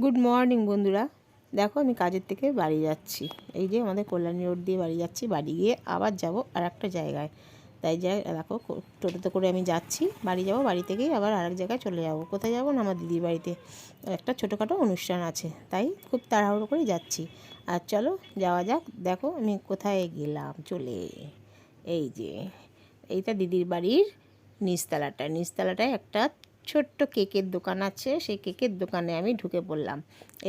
Good morning বন্ধুরা। দেখো, আমি কাজের থেকে বাড়ি যাচ্ছি। এই যে আমাদের কল্যাণী রোড দিয়ে বাড়ি যাচ্ছি। বাড়ি গিয়ে আবার যাব আর একটা জায়গায়। তাই যাই, দেখো টোটোতে করে আমি যাচ্ছি। বাড়ি যাব, বাড়ি থেকেই আবার আরেক জায়গায় চলে যাব। কোথায় যাব না আমার দিদির বাড়িতে? একটা ছোটোখাটো অনুষ্ঠান আছে। তাই খুব তাড়াহুড়ো করে যাচ্ছি। আর চলো, যাওয়া যাক। দেখো, আমি কোথায় গেলাম? চলে এই যে, এইটা দিদির বাড়ির নিচতলাটা নিচতলাটায় একটা ছোট্ট কেকের দোকান আছে, সেই কেকের দোকানে আমি ঢুকে পড়লাম।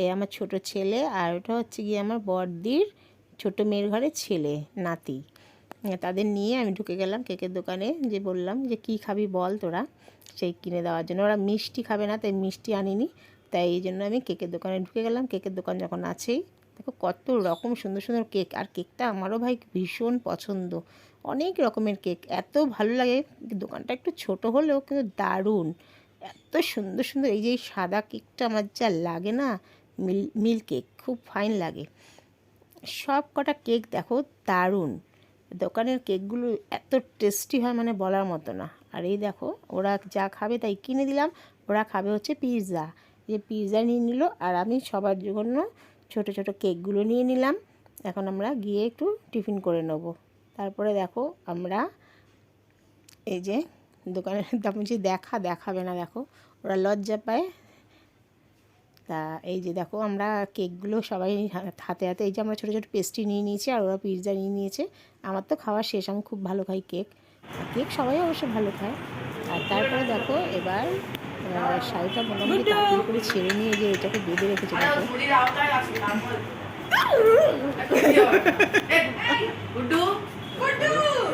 এই আমার ছোট ছেলে আর ওটা হচ্ছে গিয়ে আমার বড়দির ছোট মেয়ের ঘরে ছেলে, নাতি। তাদের নিয়ে আমি ঢুকে গেলাম কেকের দোকানে, যে বললাম যে, কি খাবি বল তোরা? সেই কিনে দেওয়ার জন্য। ওরা মিষ্টি খাবে না, তাই মিষ্টি আনিনি। তাই এই জন্য আমি কেকের দোকানে ঢুকে গেলাম। কেকের দোকান যখন আছেই, দেখো কত রকম সুন্দর সুন্দর কেক। আর কেকটা আমারও ভাই ভীষণ পছন্দ। অনেক রকমের কেক। এত ভালো লাগে। দোকানটা একটু ছোট হলেও কিন্তু দারুণ। এত সুন্দর সুন্দর এই যে সাদা কেকটা আমার যা লাগে না, মিল, মিল্ক কেক, খুব ফাইন লাগে। সব কটা কেক দেখো দারুণ। দোকানের কেকগুলো এত টেস্টি হয় মানে বলার মতো না। আর এই দেখো, ওরা যা খাবে তাই কিনে দিলাম, ওরা খাবে হচ্ছে পিৎজা। যে পিৎজা নিয়ে নিল আর আমি সবার জন্য ছোট ছোট কেকগুলো নিয়ে নিলাম। এখন আমরা গিয়ে একটু টিফিন করে নেব। তারপরে দেখো আমরা এই যে দোকানের দাম যে দেখা দেখাবে না দেখো। ওরা লজ্জা পায়। তা এই যে দেখো আমরা কেকগুলো সবাই হাতে হাতে এই যে আমরা ছোটো ছোটো পেস্ট্রি নিয়ে নিয়েছি আর ওরা পিৎজা নিয়ে নিয়েছে। আমার তো খাওয়া শেষ আমি খুব ভালো খাই কেক। কেক সবাই অবশ্য ভালো খায়। আর তারপরে দেখো এবার শাড়িটা মোটামুটি তাড়াতাড়ি করে ছেড়ে নিয়ে যে এটাকে বেঁধে রেখেছে দেখো।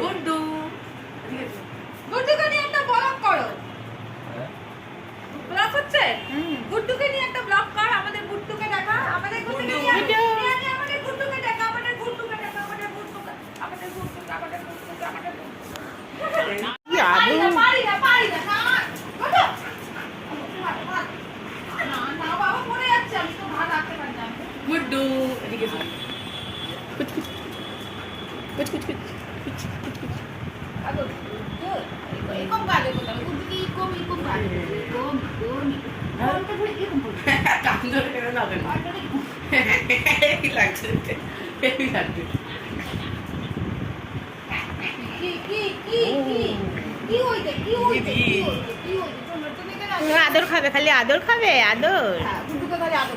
ও আদর খাবে খালি আদর খাবে আদর। হ্যাঁ, খালি আদর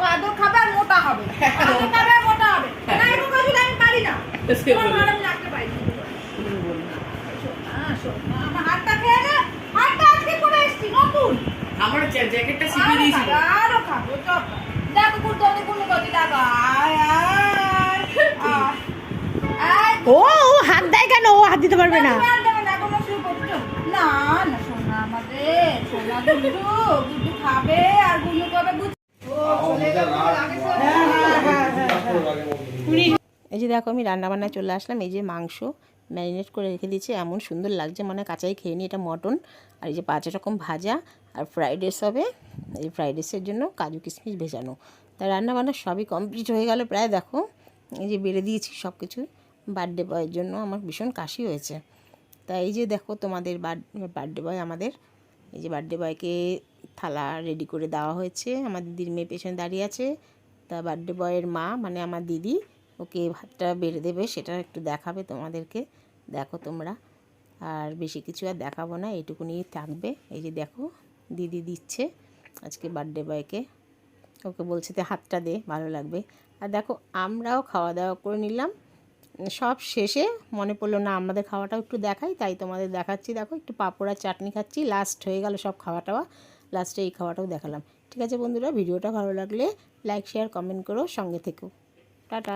ও আদর খাবে আর মোটা হবে। আদর খাবে আর মোটা হবে। না এরকম আসলে আমি পারি না। তোমার বলে। আমি রাখতে পারি আমার হাতটা খেয়ে নে। হাতটা আজকে করে এসছি নতুন। আমার জ্যা- জ্যাকেটটা আরও খাব, আরও খাব চপ দেখো গুড্ডু আমি কোনো গতি দেখো আয় আয় আয়। আয় ও ও হাত দেয় কেন? ও হাত দিতে পারবে না। না, না, সোনা আমাদের, সোনা গুড্ডু, গুড্ডু খাবে আর গুড্ডু খাবে বুঝ- ও, চলে গেল, লাগে তো? এই যে দেখো আমি রান্নাবান্নায় চলে আসলাম। এই যে মাংস ম্যারিনেট করে রেখে দিয়েছি। এমন সুন্দর লাগছে মানে কাঁচাই খেয়ে নিই। এটা মটন। আর এই যে পাঁচ রকম ভাজা আর ফ্রাইড রাইস হবে। এই ফ্রাইড রাইসের জন্য কাজু কিশমিশ ভেজানো। তা রান্নাবান্না সবই কমপ্লিট হয়ে গেল প্রায়, দেখো। এই যে বেড়ে দিয়েছি সব কিছু বার্থডে বয়ের জন্য আমার ভীষণ কাশি হয়েছে। তা এই যে দেখো তোমাদের বার্থডে বয় আমাদের। এই যে বার্থডে বয়কে থালা রেডি করে দেওয়া হয়েছে। আমার দিদির মেয়ে পেছনে দাঁড়িয়ে আছে। তা বার্থডে বয়ের মা মানে আমার দিদি ওকে ভাতটা বেড়ে দেবে, সেটা একটু দেখাবে তোমাদেরকে। দেখো তোমরা। আর বেশি কিছু আর দেখাবো না, এইটুকুনি থাকবে। এই যে দেখো, দিদি দিচ্ছে আজকে বার্থডে বয়কে ওকে বলছে যে, হাতটা দে, ভালো লাগবে। আর দেখো, আমরাও খাওয়া দাওয়া করে নিলাম। সব শেষে মনে পড়ল, না, আমাদের খাওয়াটাও একটু দেখাই। তাই তোমাদের দেখাচ্ছি, দেখো, একটু পাঁপড়, চাটনি খাচ্ছি। লাস্ট হয়ে গেল সব খাওয়া টাওয়া লাস্টে এই খাওয়াটাও দেখালাম। ঠিক আছে বন্ধুরা, ভিডিওটা ভালো লাগলে লাইক শেয়ার কমেন্ট করো, সঙ্গে থেকো। টাটা।